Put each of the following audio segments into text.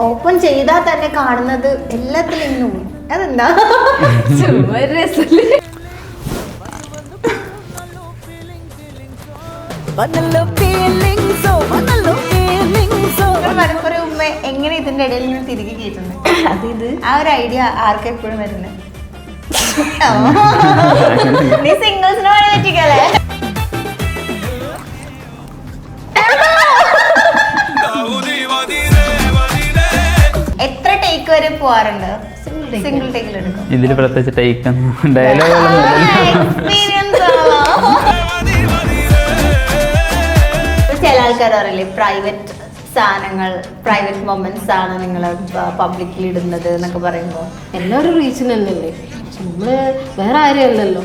Open ചെയ്താൽ തന്നെ കാണുന്നത് എല്ലാത്തിലും ഇന്നും. അതെന്താ. മലപ്പുറം ഉമ്മ എങ്ങനെ ഇതിന്റെ ഇടയിൽ നിന്ന് തിരികെ കയറ്റുന്നത് ഇത് ആ ഒരു ഐഡിയ ആർക്കും എപ്പോഴും വരുന്നത് നീ സിംഗിൾസിനോട് വഴി വരെ പോവാറുണ്ട്. സിംഗിൾ ടേക്കിൽ എടുക്കും. ഇതിൽ പ്രത്യേകിച്ച് ടേക്ക് ഡയലോഗുകളൊന്നും എക്സ്പീരിയൻസ് ചില ആൾക്കാർ പറയില്ലേ പ്രൈവറ്റ് സാധനങ്ങൾ പ്രൈവറ്റ് മൊമെന്റ്സ് ആണ് നിങ്ങൾ പബ്ലിക്കിൽ ഇടുന്നത് എന്നൊക്കെ പറയുമ്പോൾ എല്ലാവരും റീസൺ എന്നല്ലേ നമ്മൾ വേറെ ആരും അല്ലല്ലോ.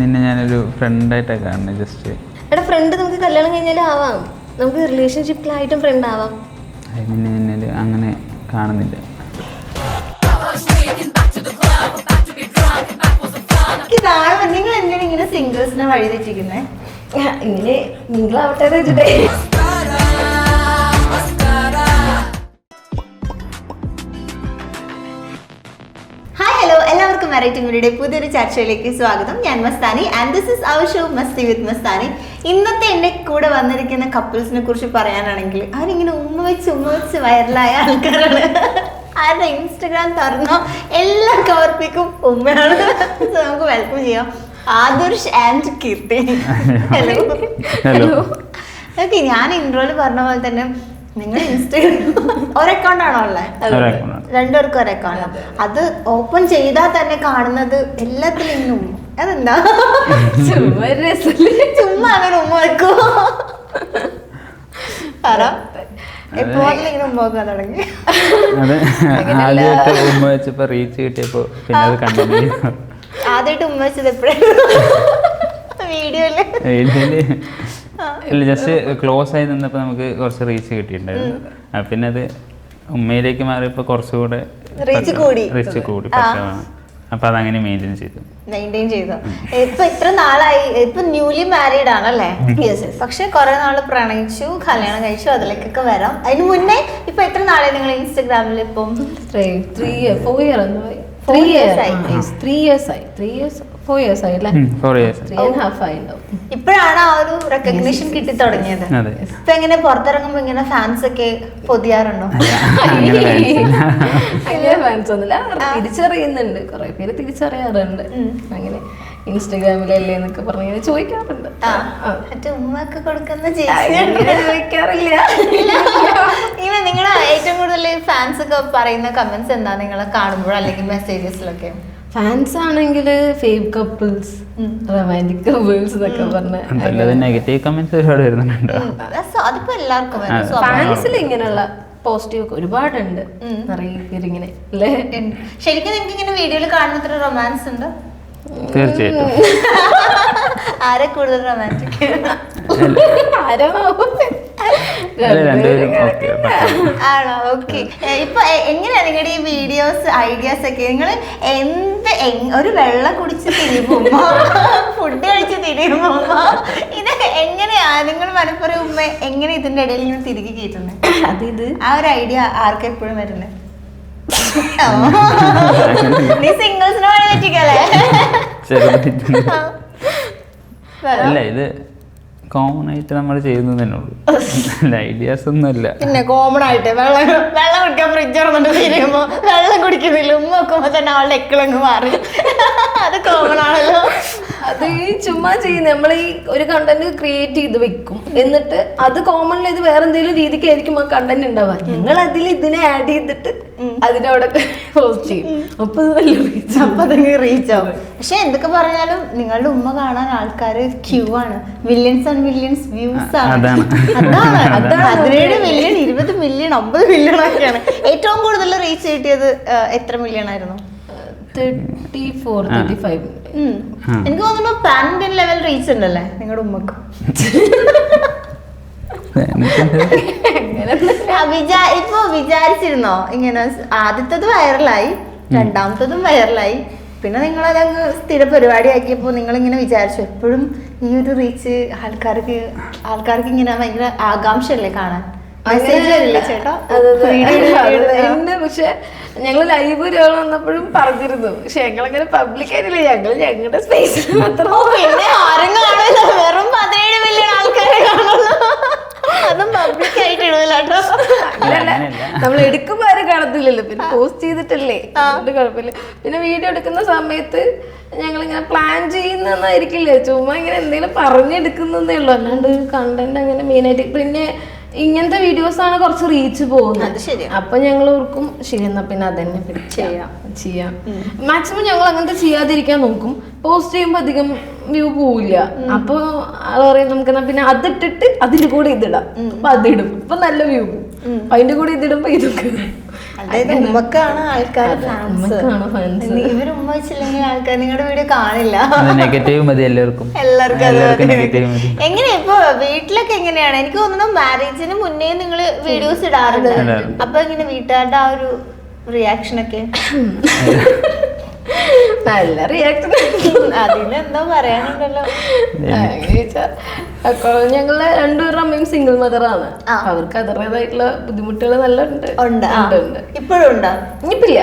നിന്നെ ഞാനൊരു ഫ്രണ്ടായിട്ടാണ് കാണുന്നത് ജസ്റ്റ് എടാ ഫ്രണ്ട് നമുക്ക് കല്യാണം കഴിഞ്ഞാൽ ആവാം. നമുക്ക് റിലേഷൻഷിപ്പിലായിട്ടും ഫ്രണ്ട് ആവാം. അങ്ങനെ കാണുന്നില്ല. എനിക്ക് നിങ്ങൾ ഇങ്ങനെ സിംഗിൾസിനെ വഴി തെറ്റിക്കുന്നത് ഇങ്ങനെ നിങ്ങളാവട്ടെ എല്ലാവർക്കും വെറൈറ്റി മീഡിയയുടെ പുതിയൊരു ചർച്ചയിലേക്ക് സ്വാഗതം. ഞാൻ Mastani and this is our show Masti with Mastani. ഇന്നത്തെ എന്റെ കൂടെ വന്നിരിക്കുന്ന കപ്പിൾസിനെ കുറിച്ച് പറയാനാണെങ്കിൽ അവരിങ്ങനെ ഉമ്മ വെച്ച് ഉമ്മ വെച്ച് വൈറലായ ആൾക്കാരാണ്. ആരുടെ ഇൻസ്റ്റഗ്രാം തുറന്നോ എല്ലാ കവർപ്പിക്കും ഉമ്മയാണ്. നമുക്ക് വെൽക്കം ചെയ്യാം. Adarsh and Keerthi. Hello hello okay ഞാൻ ഇൻട്രോയിൽ പറഞ്ഞ പോലെ തന്നെ നിങ്ങൾ ഇൻസ്റ്റഗ്രാം ഒരു അക്കൗണ്ട് ആണോ ഉള്ളത് രണ്ടുപേർക്കും ഒരു അക്കൗണ്ട് അത് ഓപ്പൺ ചെയ്താൽ തന്നെ കാണുന്നത് എല്ലാത്തിലും ഇന്നും. അതെന്താ? ചുമ്മാ ചുമ്മാ അങ്ങനെ ഉമ്മ വെക്കോ? പറ ആദ്യമായിട്ട് ഉമ്മ വെച്ചപ്പോ റീച്ച് കിട്ടിയപ്പോ പിന്നെ അത് കണ്ടിന്യൂ ആദ്യമായിട്ട് ഉമ്മ വെച്ചത് എപ്പോഴും വീഡിയോയിൽ. ഇല്ല ജസ്റ്റ് ക്ലോസ് ആയി നിന്നപ്പോൾ നമുക്ക് കുറച്ച് റീച്ച് കിട്ടിയിട്ടുണ്ടായിരുന്നു. ആ, പിന്നെ അത് ഉമ്മയിലേക്ക് മാറിയപ്പോൾ കുറച്ചുകൂടെ റീച്ച് കൂടി. റീച്ച് കൂടി അപ്പൊ അതങ്ങനെ മെയിന്റെയിൻ ചെയ്തു. മെയിന്റെയിൻ ചെയ്തു. ഇപ്പൊ ഇത്ര നാളായി. ഇപ്പൊ ന്യൂലി മാരീഡ് ആണല്ലേ? പക്ഷെ കുറെ നാൾ പ്രണയിച്ചു കല്യാണം കഴിച്ചു അതിലേക്കൊക്കെ വരാം. അതിന് മുന്നേ ഇപ്പൊ എത്ര നാളായി നിങ്ങൾ ഇൻസ്റ്റഗ്രാമിൽ ഇപ്പം? ത്രീ ഇയർ ആയി. ത്രീ ഇയേഴ്സ് ആയി. ത്രീ ഇയേഴ്സ് ഫോർ ഇയേഴ്സ് ആയി അല്ലേ four years three and half ആയി ഇപ്പോഴാണ് ആ ഒരു റെക്കഗ്നീഷൻ കിട്ടി തുടങ്ങിയത്. അതെ. ഇപ്പൊ എങ്ങനെ പുറത്തിറങ്ങുമ്പോ ഇങ്ങനെ ഫാൻസ് ഒക്കെ പൊതിയാറുണ്ടോ? അങ്ങനെ അങ്ങനെ ഫാൻസ് ഒന്നുമില്ല. തിരിച്ചറിയുന്നുണ്ട്. കുറെ പേര് തിരിച്ചറിയാറുണ്ട്. അങ്ങനെ ഇൻസ്റ്റഗ്രാമിലല്ലേ എന്നൊക്കെ പറഞ്ഞ് ചോദിക്കാറുണ്ട്. മറ്റേ ഉമ്മക്ക് കൊടുക്കുന്ന ചോദിക്കാറില്ല. ഇങ്ങനെ നിങ്ങളെ ഏറ്റവും കൂടുതൽ ഫാൻസ് ഒക്കെ പറയുന്ന കമന്റ്സ് എന്താ നിങ്ങളെ കാണുമ്പോൾ അല്ലെങ്കിൽ മെസ്സേജസിലൊക്കെ ഫാൻസ് ആണെങ്കിൽ ഫേവ് കപ്പിൾസ് റൊമാന്റിക് കപ്പിൾസ് എന്നൊക്കെ പറഞ്ഞ്. നെഗറ്റീവ് കമന്റ്സ് ഒരുപാട് വരുന്നുണ്ടോ? അതിപ്പോ എല്ലാവർക്കും. ഫാൻസിൽ ഇങ്ങനെയുള്ള പോസിറ്റീവ് ഒക്കെ ഒരുപാടുണ്ട്. നിറയെ ഇങ്ങനെ അല്ലേ? ശരിക്കും നിങ്ങൾക്ക് ഇങ്ങനെ വീഡിയോയിൽ കാണുന്ന റൊമാൻസ് ഉണ്ട്? തീർച്ചയായിട്ടും. ആരെ കൂടുതൽ റൊമാന്റിക് ആരോ അല്ല, രണ്ടുപേരും ഓക്കെ ആണോ? ഓക്കെ ഇപ്പൊ എങ്ങനെയാ നിങ്ങളുടെ ഈ വീഡിയോസ് ഐഡിയാസ് ഒക്കെ? നിങ്ങൾ എന്ത് ഒരു വെള്ളം കുടിച്ച് തിരിയുമ്പോ ഫുഡ് കഴിച്ച് തിരിയുമ്പോ ഇതൊക്കെ എങ്ങനെയാ നിങ്ങൾ മനപ്പുറം ഉമ്മ എങ്ങനെ ഇതിന്റെ ഇടയിൽ നിന്ന് തിരികെ കയറ്റുന്നത് അതിത് ആ ഒരു ഐഡിയ ആർക്കെപ്പോഴും വരുന്നത് നീ സിംഗിൾസിനെ വഴി തെറ്റിക്കല്ലേ. അല്ല ഇത് കോമൺ ആയിട്ട് നമ്മൾ ചെയ്യുന്നത് തന്നെ ഉള്ളൂ. ഐഡിയാസ് ഒന്നും അല്ല പിന്നെ കോമൺ ആയിട്ട് വെള്ളം വെള്ളം കുടിക്കാൻ ഫ്രിഡ്ജ് തുറന്നിട്ട് തിരിയുമ്പോ വെള്ളം കുടിക്കുന്നില്ല ഉമ്മ നോക്കുമ്പോ തന്നെ അവളുടെ എക്കിളങ്ങ് മാറി. അത് കോമൺ ആണല്ലോ. അത് ഈ ചുമ്മാ ചെയ്യുന്ന. നമ്മൾ ഈ ഒരു കണ്ടന്റ് ക്രിയേറ്റ് ചെയ്ത് വെക്കും. എന്നിട്ട് അത് കോമൺ ഇത് വേറെ എന്തെങ്കിലും രീതിക്കായിരിക്കും ആ കണ്ടന്റ് ഉണ്ടാവുക ഞങ്ങൾ അതിൽ ഇതിനെ ആഡ് ചെയ്തിട്ട് അതിനവിടെ പോസ്റ്റ് ചെയ്യും. അപ്പൊ അതങ്ങ് റീച്ച് ആവും. പക്ഷെ എന്തൊക്കെ പറഞ്ഞാലും നിങ്ങളുടെ ഉമ്മ കാണാൻ ആൾക്കാർ ക്യൂ ആണ്. മില്യൺസ് ആൻഡ് മില്യൺസ് വ്യൂസ് ആണ്. അതാണ്. അതാണ്. പതിനേഴ് മില്യൺ ഇരുപത് മില്യൺ അമ്പത് മില്യൺ ഒക്കെയാണ്. ഏറ്റവും കൂടുതൽ റീച്ച് കിട്ടിയത് എത്ര മില്യൺ ആയിരുന്നു? 34 35 ഉം. എനിക്ക് തോന്നുന്നു പാൻ ഇന്ത്യൻ ലെവൽ റീച്ച് ഉണ്ടല്ലേ നിങ്ങളുടെ ഉമ്മക്ക്? ഇപ്പൊ വിചാരിച്ചിരുന്നോ? ഇങ്ങനെ ആദ്യത്തത് വൈറലായി രണ്ടാമത്തതും വൈറലായി പിന്നെ നിങ്ങൾ അതങ്ങ് സ്ഥിര പരിപാടിയാക്കിയപ്പോൾ നിങ്ങൾ ഇങ്ങനെ വിചാരിച്ചു. എപ്പോഴും ഈ ഒരു റീച്ച് ആൾക്കാർക്ക് ആൾക്കാർക്ക് ഇങ്ങനെ ഭയങ്കര ആകാംക്ഷയല്ലേ കാണാൻ? മെസ്സേജ് ചേട്ടാ? ഉണ്ട് പക്ഷെ ഞങ്ങൾ ലൈവ് ഒരാൾ വന്നപ്പോഴും പറഞ്ഞിരുന്നു. പക്ഷെ ഞങ്ങളങ്ങനെ പബ്ലിക് ആയിട്ടില്ല. ഞങ്ങൾ ഞങ്ങളുടെ സ്പേസ് മാത്രം പിന്നെ ആരും കാണില്ല വെറും പതിനേഴ് മില്യൺ ആൾക്കാരെ കാണുള്ളൂ. അതും പബ്ലിക് ആയിട്ട് ഇടൂല. നമ്മൾ എടുക്കുമ്പോ ആരും കാണത്തില്ലല്ലോ. പിന്നെ പോസ്റ്റ് ചെയ്തിട്ടല്ലേ. അതുകൊണ്ട് കുഴപ്പമില്ല. പിന്നെ വീഡിയോ എടുക്കുന്ന സമയത്ത് ഞങ്ങൾ ഇങ്ങനെ പ്ലാൻ ചെയ്യുന്നതായിരിക്കില്ലേ? ചുമ്മാ ഇങ്ങനെ എന്തെങ്കിലും പറഞ്ഞെടുക്കുന്നതേ ഉള്ളൂ. അല്ലാണ്ട് കണ്ടന്റ് അങ്ങനെ മെയിനായിട്ട് പിന്നെ ഇങ്ങനത്തെ വീഡിയോസ് ആണ് കുറച്ച് റീച്ച് പോകുന്നത്. അപ്പൊ ഞങ്ങൾ ഓർക്കും ശരി എന്നാ പിന്നെ അതന്നെ ചെയ്യാം. ചെയ്യാം മാക്സിമം ഞങ്ങൾ അങ്ങനത്തെ ചെയ്യാതിരിക്കാൻ നോക്കും. പോസ്റ്റ് ചെയ്യുമ്പോൾ അധികം വ്യൂ പോവില്ല. അപ്പൊ പറയും നമുക്ക് എന്നാ പിന്നെ അതിട്ടിട്ട് അതിന്റെ കൂടെ ഇതിടാം അപ്പൊ അതിടും അപ്പൊ നല്ല വ്യൂ പോകും അതിന്റെ കൂടെ ഇതിടുമ്പോ ഇതൊക്കെ അതായത് ഉമ്മക്കാണ് ആൾക്കാർ ഫാൻസ് ഇവർ ഉമ്മ വെച്ചില്ലെങ്കിൽ ആൾക്കാർ നിങ്ങളുടെ വീഡിയോ കാണില്ല. നെഗറ്റീവ് മതി എല്ലാവർക്കും. എല്ലാവർക്കും നെഗറ്റീവ് മതി. എങ്ങനെ ഇപ്പൊ വീട്ടിലൊക്കെ എങ്ങനെയാണ്? എനിക്ക് തോന്നുന്നു മാരേജിന് മുന്നേ നിങ്ങൾ വീഡിയോസ് ഇടാറുണ്ട്. അപ്പൊ ഇങ്ങനെ വീട്ടുകാരുടെ ആ ഒരു റിയാക്ഷൻ ഒക്കെ? നല്ല റിയാക്ഷൻ അതിന് പറയാനുണ്ടല്ലോ. പറയാനുണ്ടല്ലോ ഞങ്ങൾ രണ്ടുപേരുടെ അമ്മയും സിംഗിൾ മദറാണ്. അവർക്ക് അതിന്റെതായിട്ടുള്ള ബുദ്ധിമുട്ടുകൾ നല്ല ഉണ്ട്. ഇപ്പില്ല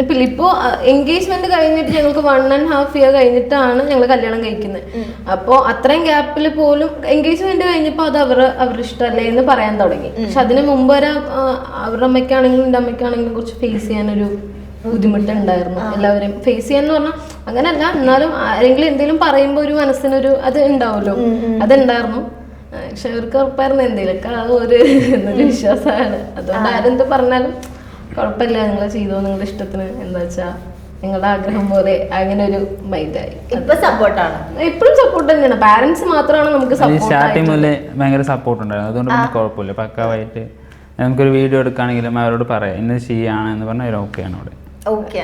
ഇപ്പില്ല ഇപ്പോ എൻഗേജ്മെന്റ് കഴിഞ്ഞിട്ട് ഞങ്ങൾക്ക് വൺ ആൻഡ് ഹാഫ് ഇയർ കഴിഞ്ഞിട്ടാണ് ഞങ്ങൾ കല്യാണം കഴിക്കുന്നത്. അപ്പോ അത്രയും ഗ്യാപ്പിൽ പോലും എൻഗേജ്മെന്റ് കഴിഞ്ഞപ്പോ അത് അവർ അവരുടെ ഇഷ്ടമല്ലേ എന്ന് പറയാൻ തുടങ്ങി. പക്ഷെ അതിന് മുമ്പ് വരെ അവരുടെ അമ്മയ്ക്കാണെങ്കിലും എന്റെ അമ്മയ്ക്കാണെങ്കിലും കുറച്ച് ഫേസ് ചെയ്യാനൊരു ബുദ്ധിമുട്ടുണ്ടായിരുന്നു. എല്ലാവരെയും ഫേസ് ചെയ്യാന്ന് പറഞ്ഞാൽ അങ്ങനല്ല എന്നാലും ആരെങ്കിലും എന്തെങ്കിലും പറയുമ്പോൾ ഒരു മനസ്സിനൊരു അത് ഉണ്ടാവുമല്ലോ അതുണ്ടായിരുന്നു. ഉണ്ടായിരുന്നു പക്ഷെ അവർക്ക് ഉറപ്പായിരുന്നു എന്തെങ്കിലുമൊക്കെ ആ ഒരു എന്നൊരു വിശ്വാസമാണ്. അതുകൊണ്ട് ആരെന്ത് പറഞ്ഞാലും കുഴപ്പമില്ല നിങ്ങൾ ചെയ്തോ നിങ്ങളുടെ ഇഷ്ടത്തിന്. എന്താ വെച്ചാ നിങ്ങളുടെ ആഗ്രഹം പോലെ അങ്ങനെ ഒരു മൈൻഡായി ഇപ്പൊ സപ്പോർട്ടാണ് എപ്പോഴും സപ്പോർട്ട് തന്നെയാണ്. പാരന്റ്സ് മാത്രമാണ് നമുക്ക് സ്റ്റാർട്ടിങ് മുതലേ ഭയങ്കര സപ്പോർട്ട് ഉണ്ടായിരുന്നു. അതുകൊണ്ട് പിന്നെ കുഴപ്പമില്ല. പക്കാവായിട്ട് നമുക്കൊരു വീഡിയോ എടുക്കുകയാണെങ്കിലും അവരോട് പറയാം. ഇന്ന് ചെയ്യാണ് എന്ന് പറഞ്ഞാൽ അവർ ഓക്കെയാണ് അവിടെ. ഓക്കെ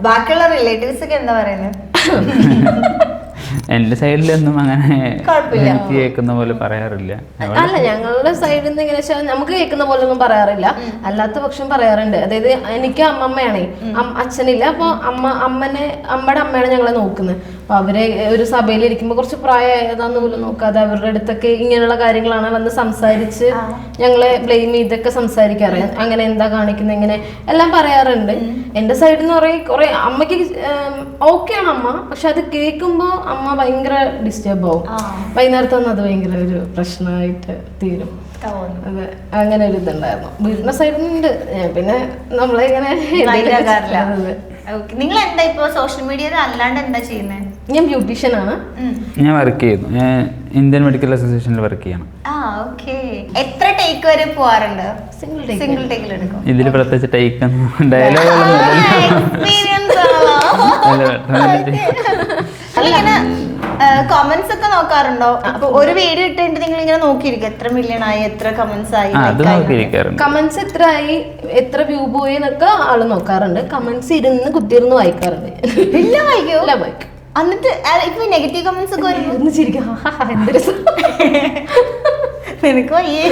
ബാക്കിയുള്ള റിലേറ്റീവ്സ് ഒക്കെ എന്താ പറയുന്നത് എന്റെ സൈഡിലൊന്നും അങ്ങനെ. എനിക്ക് കേൾക്കുന്ന പോലെ പറയാറില്ല. അല്ല ഞങ്ങളുടെ സൈഡിൽ നിന്ന് എങ്ങനെ വെച്ചാൽ നമുക്ക് കേൾക്കുന്ന പോലെ ഒന്നും പറയാറില്ല. അല്ലാത്ത പക്ഷം പറയാറുണ്ട്. അതായത് എനിക്ക് അമ്മമ്മയാണേ. അച്ഛനില്ല. അപ്പൊ അമ്മ അമ്മനെ അമ്മയുടെ അമ്മയാണ് ഞങ്ങളെ നോക്കുന്നത്. അപ്പൊ അവരെ ഒരു സഭയിൽ ഇരിക്കുമ്പോൾ കുറച്ച് പ്രായമായതാന്ന് പോലും നോക്കാതെ അവരുടെ അടുത്തൊക്കെ ഇങ്ങനെയുള്ള കാര്യങ്ങളാണ് വന്ന് സംസാരിച്ച് ഞങ്ങളെ ബ്ലെയിം ചെയ്തൊക്കെ സംസാരിക്കാറ്. അങ്ങനെ എന്താ കാണിക്കുന്നത് ഇങ്ങനെ എല്ലാം പറയാറുണ്ട്. എന്റെ സൈഡിൽ നിന്ന് പറയും കുറെ അമ്മയ്ക്ക് ഓക്കെയാണ് അമ്മ. പക്ഷെ അത് കേൾക്കുമ്പോൾ അമ്മ ഭയങ്കര ഡിസ്റ്റർബ് ആവും. വൈകുന്നേരത്ത് വന്ന് അത് ഭയങ്കര ഒരു പ്രശ്നമായിട്ട് തീരും. അതെ അങ്ങനെ ഒരു ഇതുണ്ടായിരുന്നു. വീടിന്റെ സൈഡിൽ നിന്നുണ്ട് പിന്നെ നമ്മളെ ഇങ്ങനെ Mind നിങ്ങൾ എന്താ ഇപ്പൊ സോഷ്യൽ മീഡിയയിൽ അല്ലാണ്ട് എന്താ ചെയ്യുന്നത് ഞാൻ ബ്യൂട്ടീഷ്യൻ ആണ്. ഞാൻ വർക്ക് ചെയ്യുന്നു. ഞാൻ ഇന്ത്യൻ മെഡിക്കൽ അസോസിയേഷനിൽ വർക്ക് ചെയ്യണം. ആ ഓക്കെ എത്ര ടേക്ക് വരെ പോവാറുണ്ട്? സിംഗിൾ ടേക്ക് സിംഗിൾ ടേക്കിൽ എടുക്കും. ഇതിൽ പ്രത്യേകിച്ച് ടേക്ക് ആണല്ലോ ഇങ്ങനെ കമന്റ്സ് ഒക്കെ നോക്കാറുണ്ടോ? അപ്പൊ ഒരു വീഡിയോ ഇട്ടിട്ട് നിങ്ങൾ ഇങ്ങനെ നോക്കിയിരിക്കും. എത്ര മില്യൺ ആയി എത്ര കമന്റ്സ് ആയി കമന്റ്സ് എത്ര ആയി എത്ര വ്യൂ പോയി എന്നൊക്കെ ആൾ നോക്കാറുണ്ട്. കമന്റ്സ് ഇരുന്ന് കുത്തിയിരുന്ന് വായിക്കാറുണ്ട്. ഇല്ല വായിക്കോ? ഇല്ല വായിക്കും. എന്നിട്ട് ഇപ്പൊ നെഗറ്റീവ് കമന്റ്സ് ഒക്കെ വരുമ്പോ? ഒന്ന് ചിരിക്കും. ഹാ, ഹാ, ഹാ, എന്ത് രസം. നിനക്ക് വയ്യേ.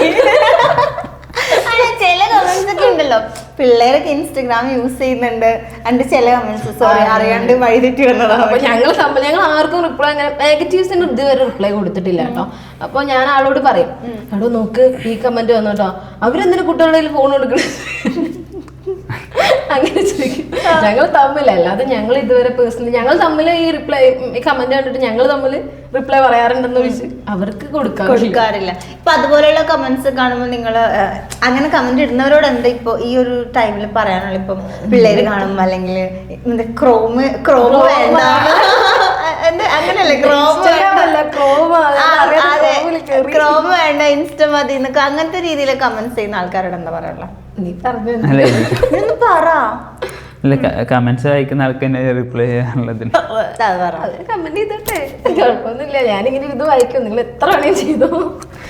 ചില കമന്റ്സ് ഒക്കെ ഉണ്ടല്ലോ. പിള്ളേരൊക്കെ ഇൻസ്റ്റഗ്രാം യൂസ് ചെയ്യുന്നുണ്ട്. അതിന്റെ ചില കമന്റ്സ് സോറി അറിയാണ്ട് വഴിതെറ്റി വന്നതാണ് ഞങ്ങൾ തമ്മിൽ ഞങ്ങൾ ആർക്കും റിപ്ലൈ അങ്ങനെ നെഗറ്റീവ്സിന് ഇതുവരെ റിപ്ലൈ കൊടുത്തിട്ടില്ല കേട്ടോ. അപ്പൊ ഞാൻ ആളോട് പറയും എടോ നോക്ക് ഈ കമന്റ് വന്നു കേട്ടോ അവരെന്തിനു കുട്ടികളുടെ ഫോൺ കൊടുക്കണം? അങ്ങനെ ചോദിക്കും. ഞങ്ങൾ തമ്മിലല്ല അത് ഞങ്ങൾ ഇതുവരെ പേഴ്സണലി ഞങ്ങൾ തമ്മിൽ ഈ റിപ്ലൈ ഈ കമന്റ് കണ്ടിട്ട് ഞങ്ങൾ തമ്മിൽ റിപ്ലൈ പറയാറുണ്ടെന്ന് ചോദിച്ചു അവർക്ക് കൊടുക്കാൻ കൊടുക്കാറില്ല. ഇപ്പൊ അതുപോലെയുള്ള കമന്റ്സ് കാണുമ്പോൾ നിങ്ങൾ അങ്ങനെ കമന്റ് ഇടുന്നവരോട് എന്താ ഇപ്പൊ ഈ ഒരു ടൈമിൽ പറയാനുള്ള? ഇപ്പൊ പിള്ളേര് കാണുമ്പോ അല്ലെങ്കിൽ ക്രോമ് ക്രോമ് വേണ്ട. അങ്ങനല്ലേ? ക്രോമ് വേണ്ട. ഇൻസ്റ്റ മതി എന്നൊക്കെ അങ്ങനത്തെ രീതിയിൽ കമന്റ്സ് ചെയ്യുന്ന ആൾക്കാരോട് എന്താ പറയാനുള്ള? നീ പറഞ്ഞു. അല്ലേ ഇതൊന്ന് പറ. അല്ല കമന്റ്സ് വായിക്കുന്ന ആൾക്ക് തന്നെ റിപ്ലൈ ചെയ്യാനുള്ളതിന് അത് പറ. കമന്റ് ചെയ്തോട്ടെ. കുഴപ്പമൊന്നുമില്ല ഞാനിങ്ങനെ ഇത് വായിക്കും. നിങ്ങൾ എത്ര വേണേലും ചെയ്തോ.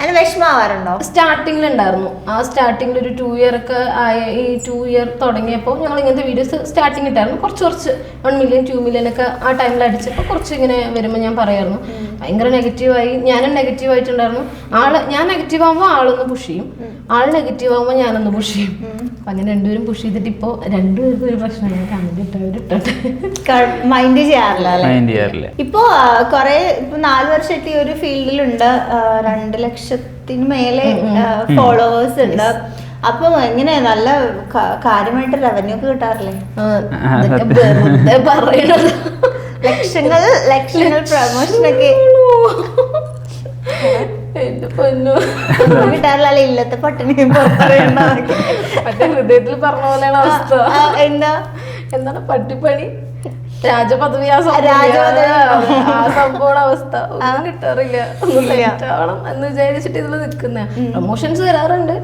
അതിന് വിഷമാവാറുണ്ടോ? സ്റ്റാർട്ടിങ്ങിൽ ഉണ്ടായിരുന്നു ആ സ്റ്റാർട്ടിങ്ങിൽ ഒരു ടു ഇയർ ഒക്കെ ആയ ഈ ടു ഇയർ തുടങ്ങിയപ്പോൾ ഞങ്ങൾ ഇങ്ങനത്തെ വീഡിയോസ് സ്റ്റാർട്ടിങ് ഇട്ടായിരുന്നു. കുറച്ച് കുറച്ച് വൺ മില്യൺ ടു മില്യൺ ഒക്കെ ആ ടൈമിൽ അടിച്ചപ്പോൾ കുറച്ച് ഇങ്ങനെ വരുമ്പോൾ ഞാൻ പറയായിരുന്നു. ഭയങ്കര നെഗറ്റീവായി ഞാനും നെഗറ്റീവ് ആയിട്ടുണ്ടായിരുന്നു. ആൾ ഞാൻ നെഗറ്റീവ് ആകുമ്പോൾ ആളൊന്ന് പുഷ് ചെയ്യും. ആൾ നെഗറ്റീവ് ആകുമ്പോൾ ഞാനൊന്ന് പുഷ് ചെയ്യും. അപ്പം അങ്ങനെ രണ്ടുപേരും പുഷ് ചെയ്തിട്ട് ഇപ്പോൾ രണ്ടുപേർക്കും ഒരു പ്രശ്നമാണ് കമന്റ് ഇട്ടവരിട്ടോട്ടെ മൈൻഡ് ചെയ്യാറില്ല അല്ലെ? മൈൻഡ് ചെയ്യാറില്ല. ഇപ്പോ കുറേ ഇപ്പോൾ ഇപ്പൊ നാല് വർഷമായിട്ട് ഈ ഒരു ഫീൽഡിലുണ്ട്. രണ്ട് ലക്ഷത്തിന് മേലെ ഫോളോവേഴ്സ് ഉണ്ട്. അപ്പൊ എങ്ങനെ നല്ല കാര്യമായിട്ട് റവന്യൂ ഒക്കെ കിട്ടാറില്ലേ? പറയണത്. ലക്ഷങ്ങൾ ലക്ഷങ്ങൾ പ്രൊമോഷൻ ഒക്കെ. എന്റെ പൊന്നു. കിട്ടാറില്ല അല്ലെ ഇല്ലത്തെ പട്ടിണി പുറത്തറിയണ്ടതൊക്കെ. മറ്റേ ഹൃദയത്തിൽ പറഞ്ഞ പോലെയാണ് അവസ്ഥ. എന്താ? എന്താണ് പട്ടിപ്പണി? രാജപദവി ആ സംഭവം അവസ്ഥ. ഒന്നും കിട്ടാറില്ല. ഒന്നും. ആവണം എന്ന് വിചാരിച്ചിട്ട് ഇതിൽ നിൽക്കുന്ന പ്രൊമോഷൻസ് വരാറുണ്ട്.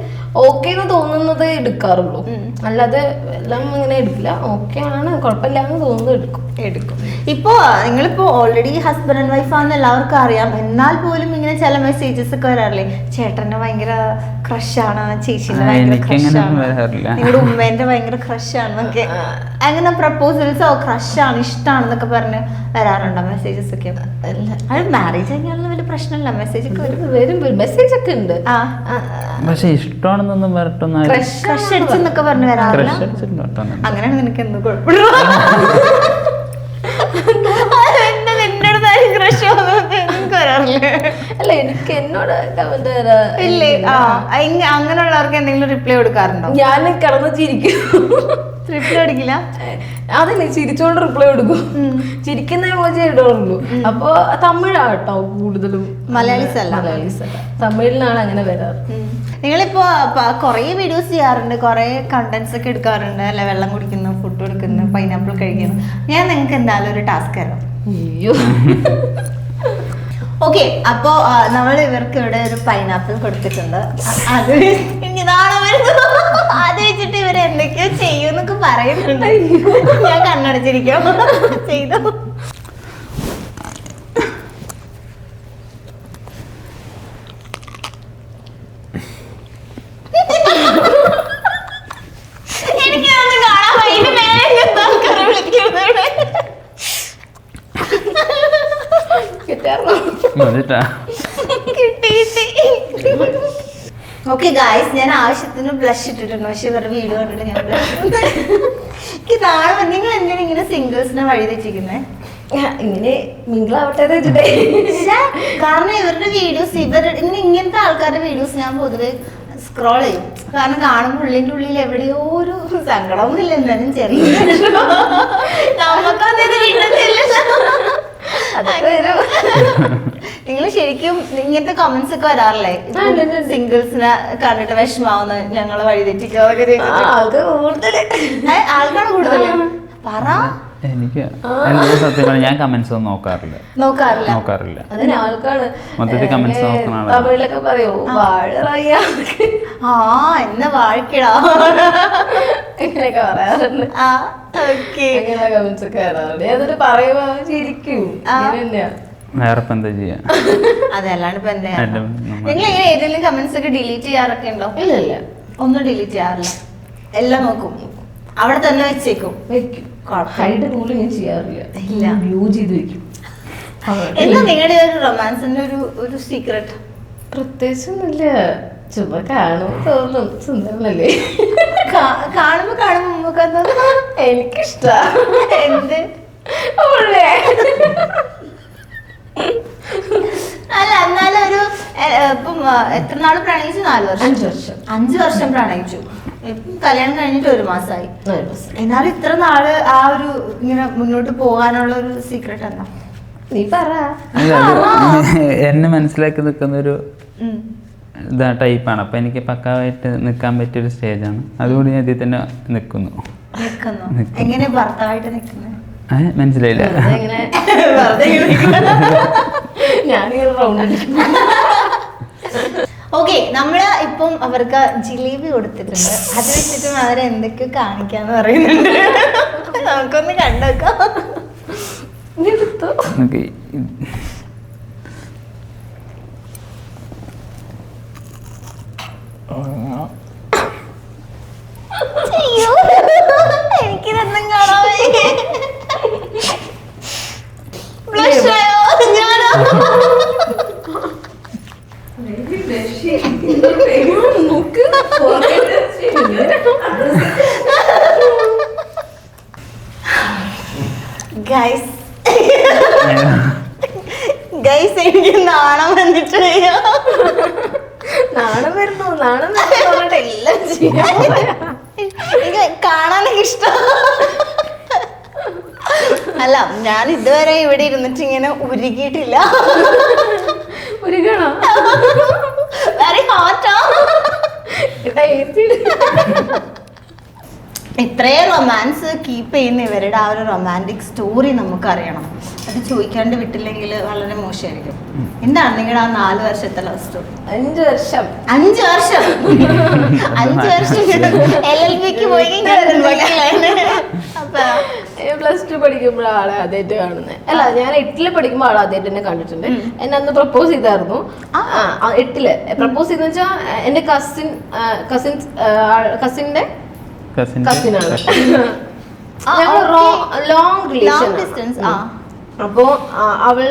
ഓക്കെ എന്ന് തോന്നുന്നത് എടുക്കാറുള്ളൂ. അല്ലാതെ എല്ലാം ഇങ്ങനെ എടുക്കില്ല. ഓക്കെ ആണ് കുഴപ്പമില്ല എന്ന് തോന്നുന്നത് എടുക്കും. എടുക്കും. ഇപ്പോ നിങ്ങളിപ്പോ ഓൾറെഡി ഹസ്ബൻഡ് ആൻഡ് വൈഫ് ആണെന്ന് എല്ലാവർക്കും അറിയാം. എന്നാൽ പോലും ഇങ്ങനെ ചില മെസ്സേജസ് ഒക്കെ വരാറില്ലേ? ചേട്ടന്റെ ഭയങ്കര ക്രഷാണ് ചേച്ചിന്റെ ആ, ഭയങ്കര ക്രഷാണ് നിങ്ങളുടെ ഉമ്മേന്റെ ഭയങ്കര ക്രഷാണെന്നൊക്കെ അങ്ങനെ പ്രപ്പോസൽസോ ക്രഷാണ് ഇഷ്ടമാണെന്നൊക്കെ പറഞ്ഞ് വരാറുണ്ടോ മെസ്സേജസ് ഒക്കെ? അത് മാരേജ് കഴിഞ്ഞാലും വലിയ പ്രശ്നമില്ല. മെസ്സേജ് ഒക്കെ വരും മെസ്സേജ് ഒക്കെ ഉണ്ട്. ആ. പക്ഷെ ഇഷ്ടമാണെന്നൊന്നും വരട്ടൊന്നും അങ്ങനെയാണ് നിനക്ക് എന്ത് അല്ല എനിക്ക് എന്നോട് കമന്റ് വരാ ഇല്ലേ? ആ അങ്ങനെയുള്ളവർക്ക് എന്തെങ്കിലും റിപ്ലൈ കൊടുക്കാറുണ്ടോ? ഞാൻ കിടന്നു ചിരിക്കും. റിപ്ലൈ അടിക്കില്ല അതല്ലേ ചിരിച്ചോണ്ട് റിപ്ലൈ കൊടുക്കും. ചിരിക്കുന്ന emoji ഇടുള്ളൂ അപ്പൊ തമിഴാട്ടോ കൂടുതലും മലയാളീസ് അല്ല. മലയാളീസ് അല്ല തമിഴിലാണ് അങ്ങനെ വരാറ്. നിങ്ങളിപ്പോ കൊറേ കുറേ വീഡിയോസ് ചെയ്യാറുണ്ട്. കുറേ കണ്ടന്റ്സ് ഒക്കെ എടുക്കാറുണ്ട്. അല്ലെ വെള്ളം കുടിക്കുന്നു ഫുഡ് കൊടുക്കുന്നു പൈനാപ്പിൾ കഴിക്കുന്നു. ഞാൻ നിങ്ങൾക്ക് എന്തായാലും ഒരു ടാസ്ക് തരാം. അയ്യോ. ഓക്കെ അപ്പോ നമ്മൾ ഇവർക്ക് ഇവിടെ ഒരു പൈനാപ്പിൾ കൊടുത്തിട്ടുണ്ട്. അത് ഇതാണ് വരുന്നത് അത് വെച്ചിട്ട് ഇവർ എന്തൊക്കെയോ ചെയ്യുന്നൊക്കെ പറയുന്നുണ്ട്. ഞാൻ കണ്ണടച്ചിരിക്കാം. ചെയ്തു. എനിക്കതൊന്നും ഓക്കെ ഗായ്സ് ഞാൻ ആവശ്യത്തിന് ബ്ലഷ് ഇട്ടിട്ടുണ്ട്. പക്ഷെ ഇവരുടെ വീഡിയോ കണ്ടിട്ട് ഞാൻ ബ്ലഷ് നിങ്ങൾ എന്തിനാ ഇങ്ങനെ സിംഗിൾസിനെ വഴി തെറ്റിക്കുന്നേ? ഇങ്ങനെ മിങ്കിളാവട്ടെ കാരണം ഇവരുടെ വീഡിയോസ് ഇവരുടെ ഇങ്ങനെ ഇങ്ങനത്തെ ആൾക്കാരുടെ വീഡിയോസ് ഞാൻ പൊതുവെ സ്ക്രോൾ ചെയ്യും. കാരണം കാണുമ്പോൾ ഉള്ളിന്റെ ഉള്ളിൽ എവിടെയോ ഒരു സങ്കടമൊന്നുമില്ല എന്നാലും ചെറിയ നമുക്കൊന്നും ഇത് കിട്ടത്തില്ലല്ലോ അതൊക്കെ നിങ്ങൾ ശരിക്കും ഇങ്ങനത്തെ കമന്റ്സ് ഒക്കെ വരാറില്ലേ. സിംഗിൾസിനെ കണ്ടിട്ട് വിഷമാവുന്ന ഞങ്ങളെ വഴി തെറ്റിക്കാതെ ആൾക്കാർ ആൾക്കാണ് കൂടുതൽ പറ. എനിക്ക് എനിക്ക് സത്യം പറഞ്ഞാൽ ഞാൻ കമന്റ്സ് ഒന്നും നോക്കാറില്ല. നോക്കാറില്ല. നോക്കാറില്ല. മൊത്തത്തിൽ കമന്റ്സ്. തമിഴിലൊക്കെ പറയോ വാഴ ആ എന്നെ വാഴ്ക്കിടാ. ഇങ്ങനെയൊക്കെ പറയാറുണ്ട്. ആ ഓക്കെ. കമന്റ്സ് ഒക്കെ വരാറുണ്ട്. എന്നിട്ട് പറയുമ്പോ ചിരിക്കും. ആ. ഇങ്ങനെ വേറെ ഇപ്പം എന്താ ചെയ്യാ അതല്ലാണ്ട് ഇപ്പൊ എന്താ അല്ല, നിങ്ങൾ ഇങ്ങനെ ഏതെങ്കിലും കമന്റ്സ് ഒക്കെ ഡിലീറ്റ് ചെയ്യാറൊക്കെ ഉണ്ടോ? ഇല്ല ഇല്ല ഒന്നും ഡിലീറ്റ് ചെയ്യാറില്ല. എല്ലാം നോക്കും. അവിടെ തന്നെ വെച്ചേക്കും. വെക്കും. ഹൈഡ് പോലും ഞാൻ ചെയ്യാറില്ല. ഇല്ല. ബ്ലൂ ചെയ്ത് വെക്കും. എന്താ നിങ്ങളുടെ ഒരു റൊമാൻസിന്റെ ഒരു ഒരു സീക്രട്ട് പ്രത്യേകിച്ചൊന്നുമില്ല. ചുമ്മാ കാണുമ്പോ തോന്നും. സുന്ദരനല്ലേ? കാണുമ്പോ കാണുമ്പോ നമുക്ക് എനിക്കിഷ്ടാ. എന്ത്? അല്ല എന്നാലും ഒരു ഇപ്പം എത്ര നാൾ പ്രണയിച്ചു? നാല് വർഷം. അഞ്ച് വർഷം. അഞ്ചു വർഷം പ്രണയിച്ചു. ഇപ്പം കല്യാണം കഴിഞ്ഞിട്ട് ഒരു മാസമായി എന്നാലും ഇത്ര നാൾ ആ ഒരു ഇങ്ങനെ മുന്നോട്ട് പോകാനുള്ള ഒരു സീക്രട്ട് എന്താ? നീ പറ. എന്നെ മനസ്സിലാക്കി നിൽക്കുന്ന ഒരു ഇതാ ടൈപ്പാണ് അപ്പൊ എനിക്ക് പക്കാവായിട്ട് നിൽക്കാൻ പറ്റിയൊരു സ്റ്റേജാണ് അതുകൊണ്ട് ഞാൻ ഇതിൽ തന്നെ നിൽക്കുന്നു. എങ്ങനെ ഭർത്താവായിട്ട് നിക്കുന്നത് ഏ മനസ്സിലായില്ല. ഓക്കെ നമ്മൾ ഇപ്പം അവർക്ക് ജിലേബി കൊടുത്തിട്ടുണ്ട്. അത് വെച്ചിട്ടും അവരെ എന്തൊക്കെയോ കാണിക്കാന്ന് പറയുന്നുണ്ട്. നമുക്കൊന്ന് കണ്ടേക്കാം. നീ ഗൈസ് ഗൈസ് എനിക്ക് നാണം വന്നിട്ട് നാണം വരുന്നു നാണം വരുന്നു. എല്ലാം ചെയ്യാം എനിക്ക് കാണാനൊക്കെ ഇഷ്ടം. അല്ല ഞാൻ ഇതുവരെ ഇവിടെ ഇരുന്നിട്ട് ഇങ്ങനെ ഉരുകിയിട്ടില്ല. ഇത്രേ വെരി ഹോട്ടാ ഇത്രയും റൊമാൻസ് കീപ്പ് ചെയ്യുന്ന ഇവരുടെ ആ ഒരു റൊമാന്റിക് സ്റ്റോറി നമുക്കറിയണം. അത് ചോദിക്കാണ്ട് വിട്ടില്ലെങ്കിൽ വളരെ മോശമായിരിക്കും. എന്താണ് നിങ്ങളുടെ ആ നാല് വർഷത്തെ ലവ് സ്റ്റോറി അഞ്ചു വർഷം. അഞ്ച് വർഷം? അഞ്ച് വർഷം. എൽ എൽ ബിക്ക് പോയി അപ്പൊ പ്ലസ് ടു പഠിക്കുമ്പോഴാണ് ആദ്യമായിട്ട് കാണുന്നത് അല്ല ഞാൻ എട്ടിൽ പഠിക്കുമ്പോൾ ആളെ ആദ്യമായിട്ട് എന്നെ കണ്ടിട്ടുണ്ട്. എന്നെ അന്ന് പ്രപ്പോസ് ചെയ്തായിരുന്നു. എട്ടിൽ. പ്രപ്പോസ് ചെയ്തെന്ന് വെച്ചാൽ എന്റെ കസിൻ കസിൻ കസിന്റെ കസിനാണ് ഞങ്ങൾ. ലോങ് റിലേഷൻ ലോങ് ഡിസ്റ്റൻസ് ആ അപ്പോ അവൾ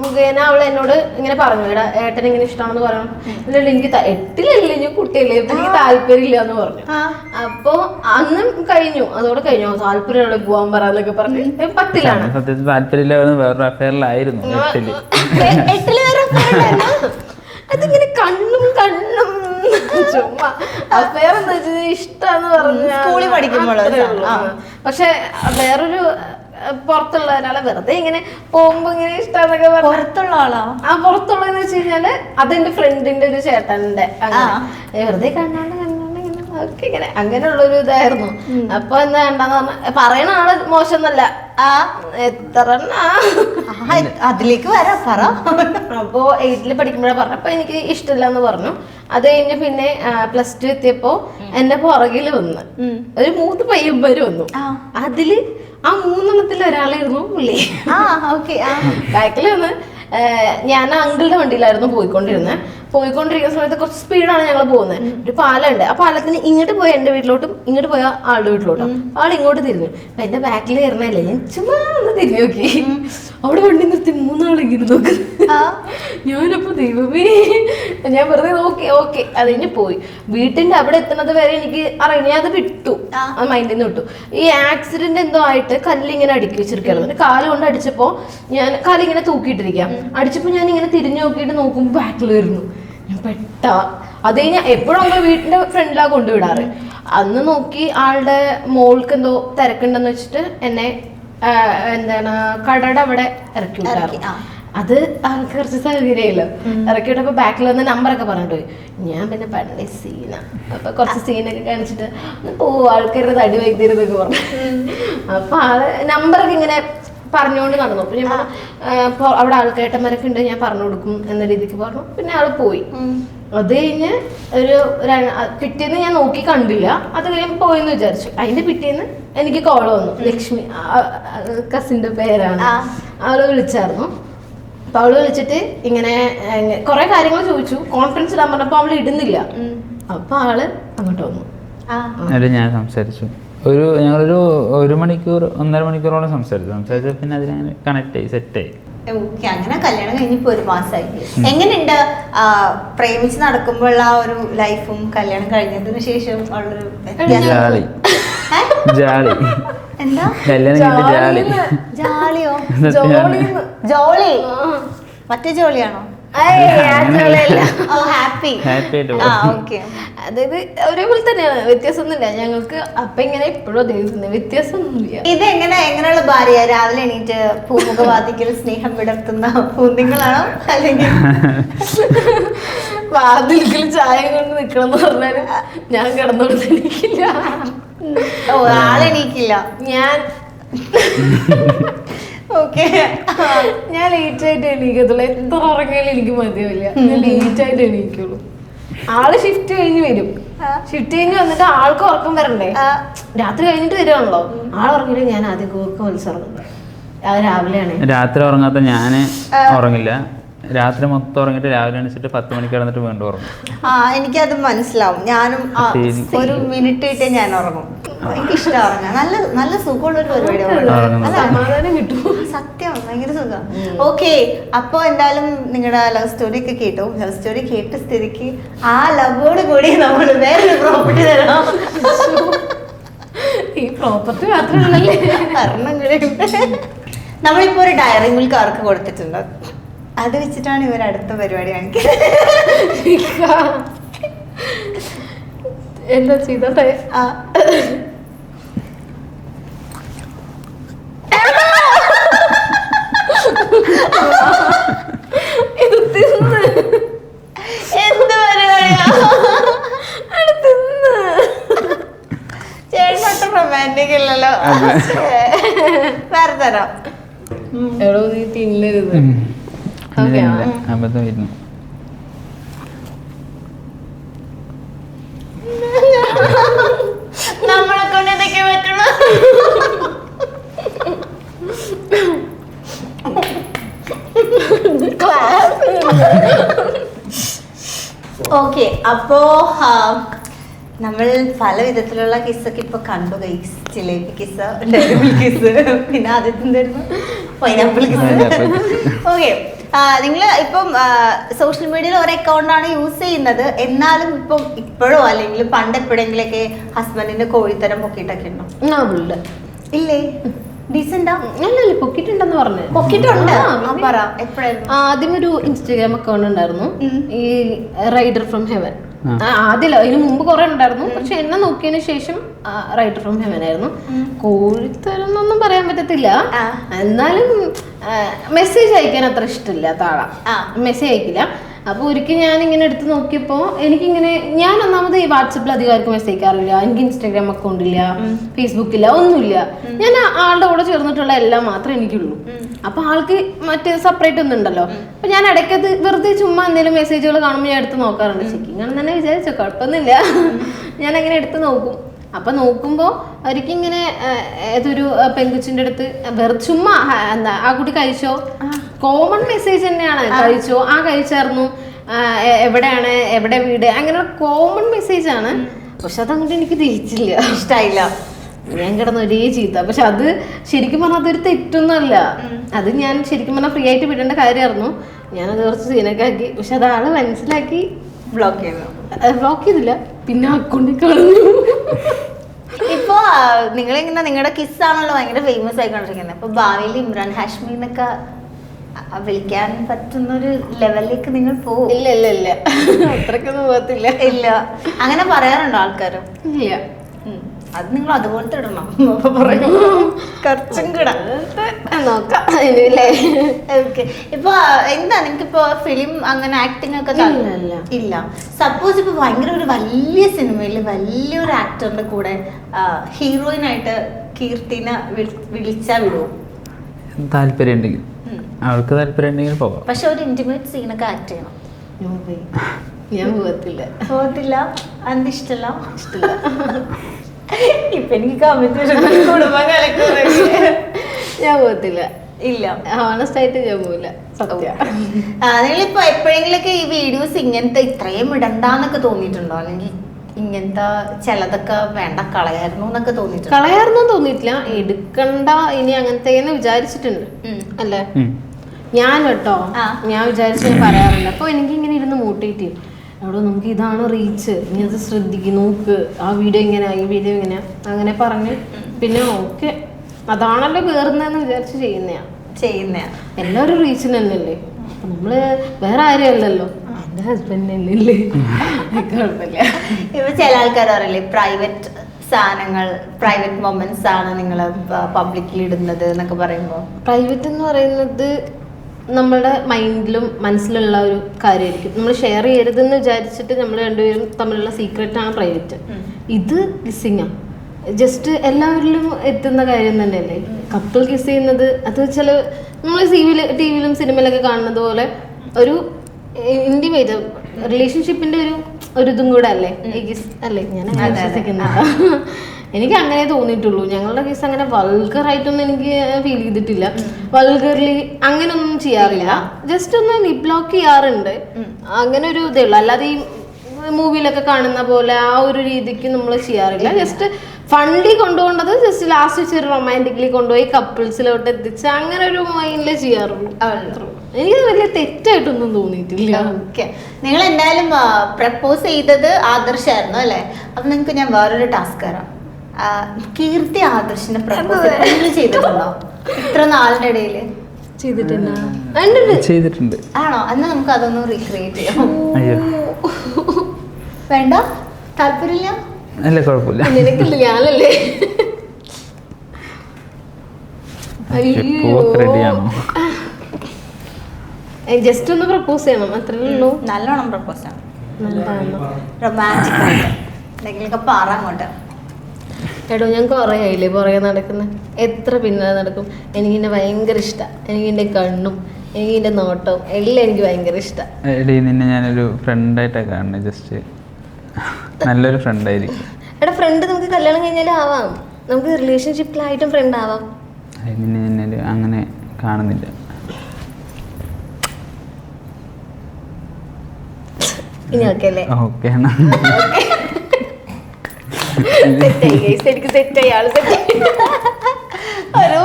മുഖേന അവൾ എന്നോട് ഇങ്ങനെ പറഞ്ഞു എടാ ഏട്ടൻ ഇങ്ങനെ ഇഷ്ടമാണെന്ന് പറഞ്ഞു എന്നിട്ട് എനിക്ക് എട്ടിലല്ലേ ഞാൻ കുട്ടിയല്ലേ ഇപ്പൊ എനിക്ക് താല്പര്യമില്ല എന്ന് പറഞ്ഞു. അപ്പൊ അന്നും കഴിഞ്ഞു അതോടെ കഴിഞ്ഞു. താല്പര്യമുള്ള പോവാൻ പറഞ്ഞൊക്കെ പറഞ്ഞു. പത്തിലാണ്. സത്യത്തിൽ താല്പര്യമില്ലായിരുന്നു വേറൊരു അഫയറിലായിരുന്നു എട്ടിൽ. വേറെ? അതിങ്ങനെ കണ്ണും കണ്ണും ചുമ്മാ. അഫയർ എന്ന് വെച്ചാൽ ഇഷ്ടാന്ന് പറഞ്ഞ സ്കൂളിൽ പഠിക്കുമ്പോഴോ? പക്ഷെ വേറൊരു അഹ് പുറത്തുള്ള വെറുതെ ഇങ്ങനെ പോകുമ്പോ ഇങ്ങനെ ഇഷ്ടാന്നൊക്കെ പറഞ്ഞു പുറത്തുള്ള ആളാ? ആ പുറത്തുള്ളതെന്ന് വെച്ച് കഴിഞ്ഞാൽ അതെന്റെ ഫ്രണ്ടിന്റെ ഒരു ചേട്ടന്റെ വെറുതെ കണ്ടോണ്ട് ഒക്കെ ഇങ്ങനെ അങ്ങനെയുള്ള ഒരു ഇതായിരുന്നു അപ്പൊ എന്താ വേണ്ടെന്ന് പറഞ്ഞാൽ പറയണ ആൾ മോശമൊന്നല്ല ആ എത്ര അതിലേക്ക് വരാ പറ. അപ്പോ എയ്റ്റിൽ പഠിക്കുമ്പോഴാണ് പറഞ്ഞു അപ്പൊ എനിക്ക് ഇഷ്ടമില്ല എന്ന് പറഞ്ഞു. അത് കഴിഞ്ഞ് പിന്നെ പ്ലസ് ടു എത്തിയപ്പോ എന്റെ പുറകിൽ വന്ന്. ഒരു മൂന്ന് പയ്യന്മാര് വന്നു. അതിൽ ആ മൂന്നെണ്ണത്തിൽ ഒരാളായിരുന്നു പുള്ളി. ആ ഓക്കെ ആ. ബാക്കിൽ വന്ന് ഞാൻ അങ്കിളുടെ വണ്ടിയിലായിരുന്നു പോയിക്കൊണ്ടിരുന്നത്. പോയിക്കൊണ്ടിരിക്കുന്ന സമയത്ത് കുറച്ച് സ്പീഡാണ് ഞങ്ങൾ പോകുന്നത് ഒരു പാലമുണ്ട് ആ പാലത്തിന് ഇങ്ങോട്ട് പോയ എന്റെ വീട്ടിലോട്ടും ഇങ്ങോട്ട് പോയ ആളുടെ വീട്ടിലോട്ടും. ആൾ ഇങ്ങോട്ട് തിരിഞ്ഞു. അപ്പൊ എന്റെ ബാക്കിൽ കയറണല്ലേ ഞാൻ ചുമ്മാ ഒന്ന് തിരിഞ്ഞു നോക്കി. അവിടെ വണ്ടി നിർത്തി മൂന്നാളിങ്ങനെ നോക്കുന്നു. ഞാനപ്പോ ദൈവമേ. ഞാൻ വെറുതെ നോക്കി. ഓക്കെ. അത് കഴിഞ്ഞ് പോയി. വീട്ടിന്റെ അവിടെ എത്തുന്നത് വരെ എനിക്ക് അറിയാം അത് വിട്ടു. ആ. മൈൻഡിൽ നിന്ന് വിട്ടു. ഈ ആക്സിഡന്റ് എന്തോ ആയിട്ട് കല്ലിങ്ങനെ അടുക്കി വെച്ചിരിക്കുകയാണ്. എന്നിട്ട് കാൽ കൊണ്ട് അടിച്ചപ്പോ ഞാൻ കാലിങ്ങനെ തൂക്കിയിട്ടിരിക്കാം. അടിച്ചപ്പോ ഞാൻ ഇങ്ങനെ തിരിഞ്ഞു നോക്കിയിട്ട് നോക്കുമ്പോ ബാക്കിൽ വരുന്നു. പെട്ട. അത് കഴിഞ്ഞാൽ എപ്പോഴും നമ്മൾ വീട്ടിന്റെ ഫ്രണ്ടിലാ കൊണ്ടുവിടാറ്. അന്ന് നോക്കി ആളുടെ മോൾക്ക് എന്തോ തിരക്കുണ്ടെന്ന് വെച്ചിട്ട് എന്നെ എന്താണ് കടയുടെ അവിടെ ഇറക്കി വിട്ടായിരുന്നു അത് ആൾക്ക് കുറച്ച് സൗകര്യമല്ലോ ഇറക്കി വിട്ടപ്പോ ബാക്കിൽ വന്ന് നമ്പറൊക്കെ പറഞ്ഞിട്ട് പോയി. ഞാൻ പിന്നെ പണ്ടേ സീന. അപ്പൊ കുറച്ച് സീനൊക്കെ കാണിച്ചിട്ട് ഓ ആൾക്കാരുടെ തടി വൈദ്യരുന്നൊക്കെ പറഞ്ഞു. അപ്പൊ ആൾ നമ്പറൊക്കെ ഇങ്ങനെ പറഞ്ഞുകൊണ്ട് നടന്നു. പിന്നെ ഞാൻ പറഞ്ഞു, "ആ, അവിടെ ആൾക്കേട്ടന്മാരൊക്കെ ഉണ്ട് ഞാൻ പറഞ്ഞു കൊടുക്കും എന്ന രീതിക്ക് പറഞ്ഞു. പിന്നെ ആൾ പോയി. അത് കഴിഞ്ഞ് ഒരു പിറ്റേന്ന് ഞാൻ നോക്കി കണ്ടില്ല. അത് കഴിഞ്ഞ് പോയെന്ന് വിചാരിച്ചു. അതിന്റെ പിറ്റേന്ന് എനിക്ക് കോൾ വന്നു. ലക്ഷ്മി കസിന്റെ പേരാണ്. അവൾ വിളിച്ചായിരുന്നു. അപ്പൊ അവൾ വിളിച്ചിട്ട് ഇങ്ങനെ കുറെ കാര്യങ്ങൾ ചോദിച്ചു. കോൺഫിഡൻസ് ഇടാൻ പറഞ്ഞപ്പോ അവൾ ഇടുന്നില്ല. അപ്പൊ ആൾ അങ്ങോട്ട് വന്നു. ഞാൻ സംസാരിച്ചു. ഒരു ഞങ്ങളൊരു ഒരു മണിക്കൂർ ഒന്നര മണിക്കൂറോളം സംസാരിച്ചു. സംസാരിച്ചു പിന്നെ അതിനെ കണക്ട് ആയി സെറ്റായി ഓക്കെ അങ്ങനെ കല്യാണം കഴിഞ്ഞിപ്പോ ഒരു മാസമായി എങ്ങനെയുണ്ട് പ്രേമിച്ച് നടക്കുമ്പോഴുള്ള ആ ഒരു ലൈഫും കല്യാണം കഴിഞ്ഞതിന് ശേഷം ഉള്ളൊരു ജാളി? ജാളി. എന്താ? കല്യാണം കഴിഞ്ഞിട്ട് ജാളി. ജാളിയോ? ജോളി. മറ്റേ ജോളിയാണോ? അതായത് ഒരേപോലെ തന്നെയാണ് വ്യത്യാസമൊന്നുമില്ല. ഞങ്ങൾക്ക് അപ്പൊ ഇങ്ങനെ എപ്പോഴും അതേ വ്യത്യാസമൊന്നുമില്ല. ഇത് എങ്ങനെ എങ്ങനെയുള്ള ഭാര്യ രാവിലെ എണീറ്റ് പൂമുഖവാദിക്കൽ സ്നേഹം വിടർത്തുന്ന പൂന്തിങ്ങളാണോ? അല്ലെങ്കിൽ വാതിൽക്കൽ ചായ കൊണ്ട് നിക്കണം എന്ന് പറഞ്ഞാൽ ഞാൻ കിടന്നോണ്ട് ഓ ആളെണീക്കില്ല. ഞാൻ ഓക്കെ ഞാൻ ലേറ്റ് ആയിട്ട് എണീക്കത്തുള്ളൂ. എത്ര ഉറങ്ങിയാലും എനിക്ക് മതിയാവില്ല. ഞാൻ ലേറ്റ് ആയിട്ട് എണീക്കുള്ളൂ. ആൾ ഷിഫ്റ്റ് കഴിഞ്ഞ് വരും. ഷിഫ്റ്റ് കഴിഞ്ഞ് വന്നിട്ട് ആൾക്ക് ഉറക്കം വരണ്ടേ? രാത്രി കഴിഞ്ഞിട്ട് വരുവാണല്ലോ. ആൾ ഉറങ്ങിയിട്ട് ഞാൻ ആദ്യം കൂർക്കം വലിച്ചുറങ്ങുന്നത് അത് രാവിലെയാണ്. രാത്രി ഉറങ്ങാത്ത ഞാൻ ഉറങ്ങില്ല. രാത്രി മൊത്തം ഉറങ്ങിയിട്ട് രാവിലെ എണീച്ചിട്ട് പത്ത് മണിക്ക് കിടന്നിട്ട് വീണ്ടും ഉറങ്ങും. ആ എനിക്കത് മനസ്സിലാവും. ഞാനും ആ, ഒരു മിനിറ്റ് ഇട്ടേ ഞാൻ ഉറങ്ങും. എനിക്ക് ഇഷ്ടം ഉറങ്ങാൻ. നല്ല നല്ല സുഖമുള്ള ഒരു പരിപാടിയാണ് ഉറങ്ങുന്നത്. സമാധാനം കിട്ടും. സത്യം ഭയങ്കര സുഖം. ഓക്കെ അപ്പൊ എന്തായാലും നിങ്ങളുടെ ലവ് സ്റ്റോറി ഒക്കെ കേട്ടു. ലവ് സ്റ്റോറി കേട്ട സ്ഥിതിക്ക് ആ ലവോട് കൂടി നമ്മൾ വേറൊരു പ്രോപ്പർട്ടി തരാം. ഈ പ്രോപ്പർട്ടി മാത്രമല്ലേ കാരണം കൂടി ഉണ്ട്. നമ്മളിപ്പോ ഒരു ഡയറി മിൽക്ക് അവർക്ക് കൊടുത്തിട്ടുണ്ട്? അത് വെച്ചിട്ടാണ് ഇവർ അടുത്ത പരിപാടി കാണിക്കുന്നത് എന്താ ചെയ്തോട്ടെ ആ. ഇത് തിന്ന്. എന്ത് പരിപാടിയാ? അത് തിന്ന്. ചേട്ടനൊട്ടും റൊമാന്റിക് ഇല്ലല്ലോ. വേറെ തരാം. എവിടെ നീ തിന്നരുത്. ഓക്കേ, അബദ്ധമായിരുന്നു നമ്മളെ കൊണ്ട് ഇതൊക്കെ പറ്റുള്ളൂ ഓക്കെ അപ്പോ നമ്മൾ പല വിധത്തിലുള്ള കിസ്സൊക്കെ ഇപ്പൊ കണ്ടു guys jalebi kiss dairy kiss പിന്നെ ആദ്യത്തെ എന്തായിരുന്നു? പൈനാപ്പിൾ കിസ് ഓക്കെ നിങ്ങൾ ഇപ്പം സോഷ്യൽ മീഡിയയിൽ ഒരു അക്കൗണ്ടാണ് യൂസ് ചെയ്യുന്നത്. എന്നാലും ഇപ്പം ഇപ്പോഴോ അല്ലെങ്കിൽ പണ്ട് എപ്പോഴെങ്കിലൊക്കെ ഹസ്ബൻഡിന്റെ കോഴിത്തരം പൊക്കിയിട്ടൊക്കെ ഉണ്ടോ? ഇല്ലേ? ആദ്യമൊരു അല്ലല്ല പൊക്കിട്ടുണ്ടെന്ന് പറഞ്ഞു. പൊക്കിയിട്ടുണ്ട്? ആ, ആ, പറ എപ്പോഴായിരുന്നു? ആദ്യം ഒരു ഇൻസ്റ്റാഗ്രാം അക്കൗണ്ട് ഉണ്ടായിരുന്നു. ഈ റൈഡർ ഫ്രം ഹെവൻ ആ. ആദ്യമല്ല അതിന് മുമ്പ് കുറെ ഉണ്ടായിരുന്നു. പക്ഷെ എന്നെ നോക്കിയതിന് ശേഷം റൈഡർ ഫ്രം ഹെവൻ ആയിരുന്നു. കോഴിത്തരം എന്നൊന്നും പറയാൻ പറ്റത്തില്ല. ആ. എന്നാലും മെസ്സേജ് അയക്കാൻ അത്ര ഇഷ്ടമില്ല താഴെ ആ. മെസ്സേജ് അയക്കില്ല. അപ്പോൾ ഒരിക്കൽ ഞാൻ ഇങ്ങനെ എടുത്ത് നോക്കിയപ്പോൾ എനിക്കിങ്ങനെ ഞാൻ ഒന്നാമത് ഈ വാട്സപ്പിൽ അധികം ആർക്കും മെസ്സേജ് അയക്കാറില്ല. എനിക്ക് ഇൻസ്റ്റാഗ്രാം അക്കൗണ്ട് ഇല്ല ഫേസ്ബുക്ക് ഇല്ല ഒന്നുമില്ല. ഞാൻ ആളുടെ കൂടെ ചേർന്നിട്ടുള്ള എല്ലാം മാത്രമേ എനിക്കുള്ളൂ. അപ്പൊ ആൾക്ക് മറ്റേ സെപ്പറേറ്റ് ഒന്നും ഉണ്ടല്ലോ. അപ്പൊ ഞാൻ ഇടയ്ക്കത് വെറുതെ ചുമ്മാ എന്തെങ്കിലും മെസ്സേജുകൾ കാണുമ്പോൾ ഞാൻ എടുത്ത് നോക്കാറുണ്ട്. ചെക്കിങ് ആണെന്ന് തന്നെ വിചാരിച്ചോ കുഴപ്പമൊന്നുമില്ല. ഞാൻ അങ്ങനെ എടുത്ത് നോക്കും. അപ്പൊ നോക്കുമ്പോ അവർക്ക് ഇങ്ങനെ ഏതൊരു പെങ്കുച്ചിന്റെ അടുത്ത് വെറുതെ ചുമ്മാ എന്താ ആ കുട്ടി കഴിച്ചോ? കോമൺ മെസ്സേജ് തന്നെയാണ്. കഴിച്ചോ? ആ കഴിച്ചായിരുന്നു. എവിടെയാണ്? എവിടെ വീട്? അങ്ങനെ കോമൺ മെസ്സേജ് ആണ്. പക്ഷെ അതങ്ങോട്ട് എനിക്ക് തിരിച്ചില്ല. ഇഷ്ടായില്ല. ഞാൻ കിടന്ന ഒരേ ചീത്ത. പക്ഷെ അത് ശരിക്കും പറഞ്ഞാൽ അതൊരു തെറ്റൊന്നുമല്ല. അത് ഞാൻ ശരിക്കും പറഞ്ഞാൽ ഫ്രീ ആയിട്ട് വിടേണ്ട കാര്യമായിരുന്നു. ഞാനത് കുറച്ച് സീനൊക്കെ ആക്കി. പക്ഷെ അത് ആൾ മനസ്സിലാക്കി ബ്ലോക്ക് ചെയ്തു. ബ്ലോക്ക് ചെയ്തില്ല. പിന്നെ അക്കൗണ്ടിൽ കളഞ്ഞു ഇപ്പൊ നിങ്ങളിങ്ങനെ നിങ്ങളുടെ കിസ് ആണല്ലോ ഭയങ്കര ഫേമസ് ആയിക്കൊണ്ടിരിക്കുന്നത്. അപ്പൊ ഭാവിയിൽ ഇമ്രാൻ ഹാഷ്മി എന്നൊക്കെ വിളിക്കാൻ പറ്റുന്ന ഒരു ലെവലിലേക്ക് നിങ്ങൾ പോകും ഇല്ല ഇല്ല ഇല്ല. അത്രക്കൊന്നും പോകത്തില്ല. ഇല്ല. അങ്ങനെ പറയാറുണ്ടോ ആൾക്കാരും? ഇല്ല. അത് നിങ്ങൾ അതുപോലത്തെ ഇടണം. കുറച്ചും കൂടെ. നോക്കാം. ഓക്കെ ഇപ്പൊ എന്താ ഫിലിം അങ്ങനെ ആക്ടിങ് ഒക്കെ ഇല്ല, സപ്പോസ് ഇപ്പൊ ഭയങ്കര ഒരു വലിയ സിനിമയിൽ വലിയൊരു ആക്ടറിന്റെ കൂടെ ഹീറോയിൻ ആയിട്ട് കീർത്തിനെ വിളി- വിളിച്ചാ വിടുവോ താല്പര്യം ഉണ്ടെങ്കിൽ. അവൾക്ക് താല്പര്യം ഉണ്ടെങ്കിൽ പോകാം. പക്ഷെ ഒരു ഇന്റിമേറ്റ് സീനൊക്കെ ആക്ട് ചെയ്യണം. ഞാൻ പോകത്തില്ല. പോകത്തില്ല. അന്തിഷ്ടല്ല ഇഷ്ടല്ല. ഇപ്പൊ എനിക്ക് കമ്മിറ്റ് കുടുംബം ഞാൻ പോകത്തില്ല. ഇല്ല. ഹോണസ്റ്റ് ആയിട്ട് ഞാൻ പോകില്ല നിങ്ങളിപ്പോ എപ്പോഴെങ്കിലൊക്കെ ഈ വീഡിയോസ് ഇങ്ങനത്തെ ഇത്രയും ഇടണ്ടെന്നൊക്കെ തോന്നിയിട്ടുണ്ടോ? അല്ലെങ്കിൽ ഇങ്ങനത്തെ ചിലതൊക്കെ വേണ്ട കളയായിരുന്നു എന്നൊക്കെ തോന്നിയിട്ടുണ്ടോ? കളയായിരുന്നു തോന്നിയിട്ടില്ല. എടുക്കണ്ട ഇനി അങ്ങനത്തെ വിചാരിച്ചിട്ടുണ്ട്. അല്ലെ? അല്ലേ ഞാൻ കേട്ടോ ഞാൻ വിചാരിച്ചു ഞാൻ പറയാറുണ്ട്. അപ്പൊ എനിക്ക് ഇങ്ങനെ ഇരുന്ന് മോട്ടിവേറ്റ് എവിടെ നമുക്ക് ഇതാണ് റീച്ച് നീ അത് ശ്രദ്ധിക്കും നോക്ക്. ആ വീഡിയോ ഇങ്ങനെയാ ഈ വീഡിയോ ഇങ്ങനെയാ അങ്ങനെ പറഞ്ഞ്. പിന്നെ ഓക്കെ. അതാണല്ലോ വേറുന്നതെന്ന് വിചാരിച്ച് ചെയ്യുന്നയാ. ചെയ്യുന്നയാ. എല്ലാവരും റീച്ചിന് തന്നെയല്ലേ അപ്പൊ നമ്മൾ വേറെ ആരും അല്ലല്ലോ എന്റെ ഹസ്ബൻഡ് തന്നെയല്ലേ കുഴപ്പമില്ല. ഇപ്പൊ ചില ആൾക്കാർ പറയില്ലേ പ്രൈവറ്റ് സാധനങ്ങൾ പ്രൈവറ്റ് മൊമെന്റ്സ് ആണ് നിങ്ങൾ പബ്ലിക്കിൽ ഇടുന്നത് എന്നൊക്കെ പറയുമ്പോ. പ്രൈവറ്റ് എന്ന് പറയുന്നത് നമ്മളുടെ മൈൻഡിലും മനസ്സിലുള്ള ഒരു കാര്യമായിരിക്കും. നമ്മൾ ഷെയർ ചെയ്യരുതെന്ന് വിചാരിച്ചിട്ട് നമ്മൾ രണ്ടുപേരും തമ്മിലുള്ള സീക്രട്ട് ആണ് പ്രൈവറ്റ് ഇത് ആണ് ജസ്റ്റ് എല്ലാവരിലും എത്തുന്ന കാര്യം തന്നെയല്ലേ? കപ്പിൾ കിസ് ചെയ്യുന്നത് അത് ചില നമ്മൾ ടി വിയിൽ ടി വിയിലും സിനിമയിലൊക്കെ കാണുന്നത് പോലെ ഒരു ഇന്റിമേറ്റ് റിലേഷൻഷിപ്പിന്റെ ഒരു ഒരു ഇതും കൂടെ അല്ലേ? അല്ലേ? ഞാൻ. വിശ്വസിക്കുന്നില്ല. എനിക്ക് അങ്ങനെ തോന്നിയിട്ടുള്ളൂ. ഞങ്ങളുടെ കേസ് അങ്ങനെ വൾഗർ ആയിട്ടൊന്നും എനിക്ക് ഫീൽ ചെയ്തിട്ടില്ല. വൾഗർലി അങ്ങനെ ഒന്നും ചെയ്യാറില്ല. ജസ്റ്റ് ഒന്ന് നിബ്ലോക്ക് ചെയ്യാറുണ്ട്. അങ്ങനെ ഒരു ഇതേ ഉള്ളൂ. അല്ലാതെ ഈ മൂവിയിലൊക്കെ കാണുന്ന പോലെ ആ ഒരു രീതിക്ക് നമ്മൾ ചെയ്യാറില്ല. ജസ്റ്റ് ഫണ്ടി കൊണ്ടുപോകേണ്ടത് ജസ്റ്റ് ലാസ്റ്റ് ചെറിയ റൊമാന്റിക്കലി കൊണ്ടുപോയി കപ്പിൾസിലോട്ട് എത്തിച്ച് അങ്ങനെ ഒരു മൈൻഡിൽ ചെയ്യാറുള്ളൂ. എനിക്ക് വലിയ തെറ്റായിട്ടൊന്നും തോന്നിയിട്ടില്ല. ഓക്കെ നിങ്ങൾ എന്തായാലും പ്രപ്പോസ് ചെയ്തത് ആദർശായിരുന്നു അല്ലേ? അപ്പൊ നിങ്ങൾക്ക് ഞാൻ വേറൊരു ടാസ്ക് തരാം. കീർത്തി ആദർശിനെ പ്രപ്പോസ് ചെയ്തിട്ടുണ്ടോ? ഇത്ര നാളിന്റെ ഇടയിൽ ചെയ്തിട്ടുണ്ടാ? ആണോ? എന്നാ നമുക്ക് അതൊന്നും റീക്രിയേറ്റ് ചെയ്യാം. വേണ്ട? താല്പര്യമില്ല? അല്ല കുഴപ്പമില്ല. നിനക്കില്ല ഞാനല്ലേ? ജസ്റ്റ് ഒന്ന് പ്രപ്പോസ് ചെയ്യണം. അത്രേ ഉള്ളൂ. നല്ലോണം പ്രപ്പോസ് ആണ് നല്ലതാണ്. റൊമാന്റിക് ആയിട്ട്. എന്തെങ്കിലുമൊക്കെ പറ അങ്ങോട്ട്. എടോ ഞാൻ കുറേ ആയില്ലേ പുറകെ നടക്കുന്നത് എത്ര പിന്നാലെ നടക്കും? എനിക്ക് എന്നെ ഭയങ്കര ഇഷ്ടമാണ് എനിക്ക് എന്റെ കണ്ണും എനിക്ക് എന്റെ നോട്ടവും എല്ലാം എനിക്ക് ഭയങ്കര ഇഷ്ടമാണ് എടീ നിന്നെ ഞാനൊരു ഫ്രണ്ടായിട്ടാണ് കാണുന്നത് ജസ്റ്റ് നല്ലൊരു ഫ്രണ്ടായിരിക്കും എടാ ഫ്രണ്ട് നമുക്ക് കല്യാണം കഴിഞ്ഞാലും ആവാം. നമുക്ക് റിലേഷൻഷിപ്പിലായിട്ടും ഫ്രണ്ട് ആവാം. നിന്നെ ഞാനൊരു അങ്ങനെ കാണുന്നില്ല. ഇനി ഓക്കെ അല്ലേ? ഓക്കെ സെറ്റായി ആൾ സെറ്റായി. ഒരു?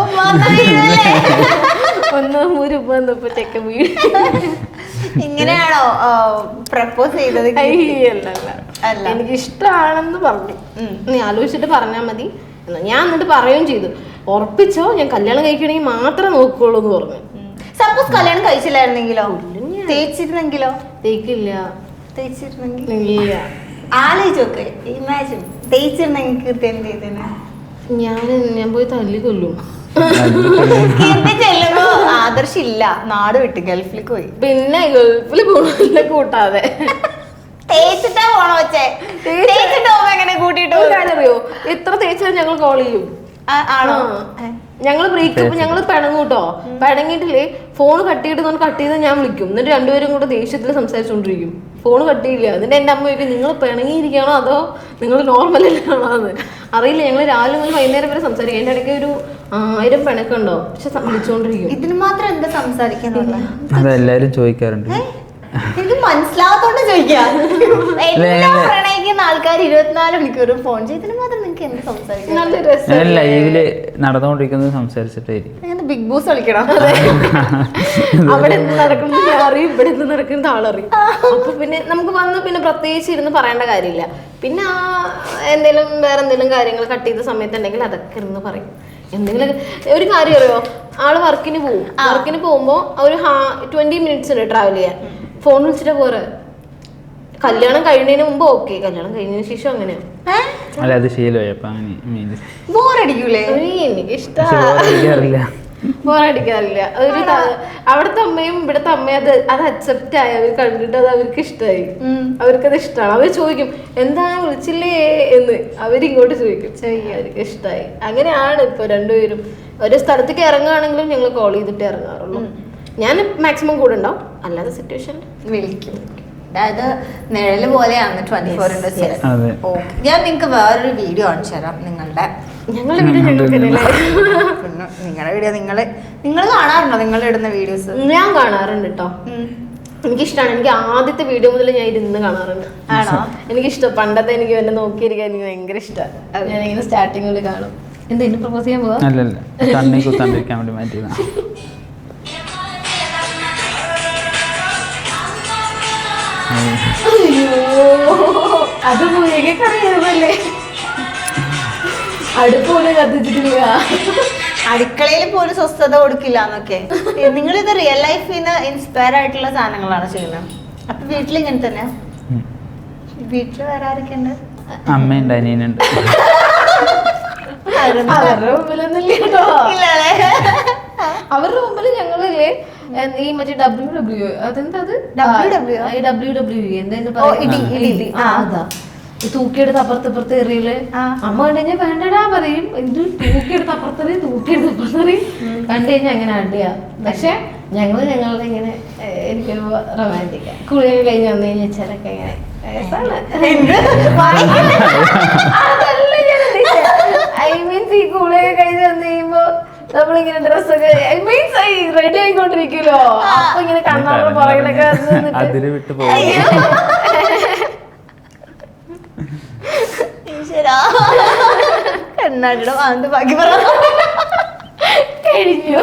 ഒന്ന് മുരുമ്പ് വന്നപ്പോ ചെക്കൻ വീട് ഇങ്ങനെയാണോ? പ്രപ്പോസ് ചെയ്തത് അല്ല അല്ല. എനിക്ക് ഇഷ്ടമാണെന്ന് പറഞ്ഞു നീ ആലോചിച്ചിട്ട് പറഞ്ഞാൽ മതി. ഞാൻ എന്നിട്ട് പറയുകയും ചെയ്തു. ഉറപ്പിച്ചോ ഞാൻ കല്യാണം കഴിക്കണമെങ്കിൽ മാത്രമേ നോക്കുള്ളൂ എന്ന് പറഞ്ഞു സപ്പോസ് കല്യാണം കഴിച്ചില്ലായിരുന്നെങ്കിലോ? തേച്ചിരുന്നെങ്കിലോ? തേക്കില്ല. തേച്ചിരുന്നെങ്കിൽ ഇല്ല. ആലോചിച്ച് നോക്ക് ഇമാജിൻ തേച്ചിരുന്നെങ്കിൽ കീർത്തി എന്ത് ചെയ്തേനെ? ഞാൻ ഞാൻ പോയി തല്ലി കൊല്ലും. കീർത്തി ചെല്ലുമ്പോ ആദർശ് ഇല്ല നാട് വിട്ട് ഗൾഫിലേക്ക് പോയി. പിന്നെ ഗൾഫിൽ പോകണില്ല കൂട്ടാതെ. തേച്ചിട്ടാ പോണോ വെച്ചേ തേച്ചിട്ട് പോകുമ്പോ എങ്ങനെ? കാര്യം അറിയോ? എത്ര തേച്ചാൽ ഞങ്ങൾ കോൾ ചെയ്യും. ആണോ? ഞങ്ങൾ ബ്രേക്കപ്പ് ഞങ്ങൾ പിണങ്ങും കേട്ടോ. പിണങ്ങിയിട്ടില്ലേ? ഫോൺ കട്ട് ചെയ്തിട്ട് നമ്മൾ കട്ട് ചെയ്ത് ഞാൻ വിളിക്കും. എന്നിട്ട് രണ്ടുപേരും കൂടെ ദേഷ്യത്തിൽ സംസാരിച്ചുകൊണ്ടിരിക്കും ഫോൺ കട്ട് ചെയ്യില്ല എന്നിട്ട് എന്റെ അമ്മ ചോദിക്കും നിങ്ങൾ പിണങ്ങിയിരിക്കുകയാണോ അതോ നിങ്ങൾ നോർമൽ അല്ലാണോ? എന്ന്. അറിയില്ല ഞങ്ങൾ രാവിലെ മുതൽ വൈകുന്നേരം വരെ സംസാരിക്കും. എന്റെ ഇടയ്ക്ക് ഒരു ആയിരം പിണക്കുണ്ടോ? പക്ഷെ വിളിച്ചുകൊണ്ടിരിക്കും ഇതിന് മാത്രം എന്താ സംസാരിക്കാൻ അതെല്ലാരും ചോദിക്കാറുണ്ട്? എനിക്ക് മനസ്സിലാവാത്തോണ്ട് ചോദിക്കാം. പ്രണയിക്കുന്ന ആൾക്കാർ ഇരുപത്തിനാല് മണിക്കൂറും ഫോൺ ചെയ്തതിന് മാത്രം നിങ്ങൾക്ക് എന്ത് സംസാരിക്കാം നല്ല രസം ഞാൻ ലൈവിൽ നടന്നുകൊണ്ടിരിക്കുന്നത് സംസാരിച്ചിട്ടായിരിക്കും. ഞാൻ ബിഗ് ബോസ് കളിക്കണം? അവിടെ എന്ത് നടക്കുന്നത് ഞാൻ അറിയും ഇവിടെ എന്ത് നടക്കുന്നത് ആളറിയും. അപ്പൊ പിന്നെ നമുക്ക് വന്ന് പിന്നെ പ്രത്യേകിച്ച് ഇരുന്ന് പറയേണ്ട കാര്യമില്ല. പിന്നെ ആ എന്തെങ്കിലും വേറെ എന്തെങ്കിലും കാര്യങ്ങൾ കട്ട് ചെയ്ത സമയത്ത് ഉണ്ടെങ്കിൽ അതൊക്കെ ഇരുന്ന് പറയും. എന്തെങ്കിലും ഒരു കാര്യം അറിയോ? ആൾ വർക്കിന് പോകും വർക്കിന് പോകുമ്പോ ഒരു ഹാ ട്വന്റി മിനിറ്റ്സ് ഉണ്ട് ട്രാവൽ ചെയ്യാൻ. ഫോൺ വിളിച്ചിട്ട് പോരെ? കല്യാണം കഴിയുന്നതിന് മുമ്പ് ഓക്കെ കല്യാണം കഴിഞ്ഞതിന് ശേഷം അങ്ങനെയാണ് അല്ല അത് ശീലമായി. അപ്പൊ അങ്ങനെ ബോറടിക്കൂലേ? എനിക്ക് ഇഷ്ടമാണ് ബോറടിക്കാറില്ല. ഒരു അവിടുത്തെ അമ്മയും ഇവിടുത്തെ അമ്മയും അത് അത് അക്സെപ്റ്റ് ആയി. അവർ കണ്ടിട്ട് അത് അവർക്ക് ഇഷ്ടമായി അവർക്കത് ഇഷ്ടമാണ് അവർ ചോദിക്കും എന്താ വിളിച്ചില്ലേ? എന്ന് അവരിങ്ങോട്ട് ചോദിക്കും. അവർക്ക് ഇഷ്ടമായി അങ്ങനെയാണ് ഇപ്പൊ രണ്ടുപേരും. ഒരു സ്ഥലത്തേക്ക് ഇറങ്ങുകയാണെങ്കിലും ഞങ്ങൾ കോൾ ചെയ്തിട്ട് ഇറങ്ങാറുള്ളൂ. ഞാൻ മാക്സിമം കൂടെ ഉണ്ടാവും. അല്ലാതെ സിറ്റുവേഷൻ വിളിക്കും. അതായത് നിഴൽ പോലെയാണ് ട്വന്റി ഫോർ ഇന്റു സെവൻ അതെ. ഞാൻ നിങ്ങൾക്ക് വേറൊരു വീഡിയോ കാണിച്ചു തരാം നിങ്ങളുടെ. ഞങ്ങളുടെ നിങ്ങളുടെ വീഡിയോ നിങ്ങൾ നിങ്ങൾ കാണാറുണ്ടോ നിങ്ങൾ ഇടുന്ന വീഡിയോസ് ഞാൻ കാണാറുണ്ട് കേട്ടോ എനിക്കിഷ്ടമാണ് എനിക്ക് ആദ്യത്തെ വീഡിയോ മുതൽ ഞാൻ ഇരുന്ന് കാണാറുണ്ട്. ആണോ? എനിക്കിഷ്ടം. പണ്ടത്തെ എനിക്ക് എന്നെ നോക്കിയിരിക്കാൻ എനിക്ക് ഭയങ്കര ഇഷ്ടമാണ് ഞാൻ ഇങ്ങനെ സ്റ്റാർട്ടിങ്ങിൽ കാണും. എന്താ ഇനി പ്രപ്പോസ് ചെയ്യാൻ പോവാ അത് അറിയാമല്ലേ അടുപ്പോലെ കത്തിച്ചിട്ടില്ല. അടുക്കളയിൽ പോലും സ്വസ്ഥത കൊടുക്കില്ല എന്നൊക്കെ. നിങ്ങൾ ഇത് റിയൽ ലൈഫിൽ നിന്ന് ഇൻസ്പയർ ആയിട്ടുള്ള സാധനങ്ങളാണ് ചെയ്യുന്നത് അപ്പൊ വീട്ടിൽ ഇങ്ങനെ തന്നെ? വീട്ടിൽ വീട്ടിൽ വേറെ ആരൊക്കെ ഉണ്ട്? അമ്മയുണ്ട് അനിയനുണ്ട്. അവരുടെ മുമ്പിലൊന്നും ഇല്ല ഇല്ലല്ലേ അവരുടെ മുമ്പിൽ ഞങ്ങളില്ലേ ഈ മറ്റേ ഡബ്ല്യു ഡബ്ല്യു അതെന്താ? ഡബ്ല്യു ഡബ്ല്യു എന്താ തൂക്കിയെടുത്ത് അപ്പുറത്ത് ഇപ്പുറത്ത് എറിയിൽ. അമ്മ കണ്ടു കഴിഞ്ഞാൽ വേണ്ടടാ പറയും. ഇത് തൂക്കിയെടുത്ത് അപ്പുറത്തറി തൂക്കിയെടുത്ത് അപ്പുറത്തറി കണ്ടു കഴിഞ്ഞാൽ അങ്ങനെ അടിയാ. പക്ഷെ ഞങ്ങൾ ഞങ്ങളുടെ ഇങ്ങനെ എനിക്ക് റൊമാന്റിക്ക കുളിയൊക്കെ കഴിഞ്ഞ് വന്നു കഴിഞ്ഞാൽ ചിലക്കെ ഇങ്ങനെ ഐ മീൻസ് ഈ കുളിയൊക്കെ കഴിഞ്ഞ് വന്നു കഴിയുമ്പോ നമ്മളിങ്ങനെ ഡ്രസ്സൊക്കെ ഐ മീൻസ് റെഡി ആയിക്കൊണ്ടിരിക്കുമല്ലോ അപ്പൊ ഇങ്ങനെ കണ്ണാറ് പുറകിലൊക്കെ അതിര് വിട്ട് പോകും. കണ്ണാടിയുടെ ബാക്കി കഴിഞ്ഞു.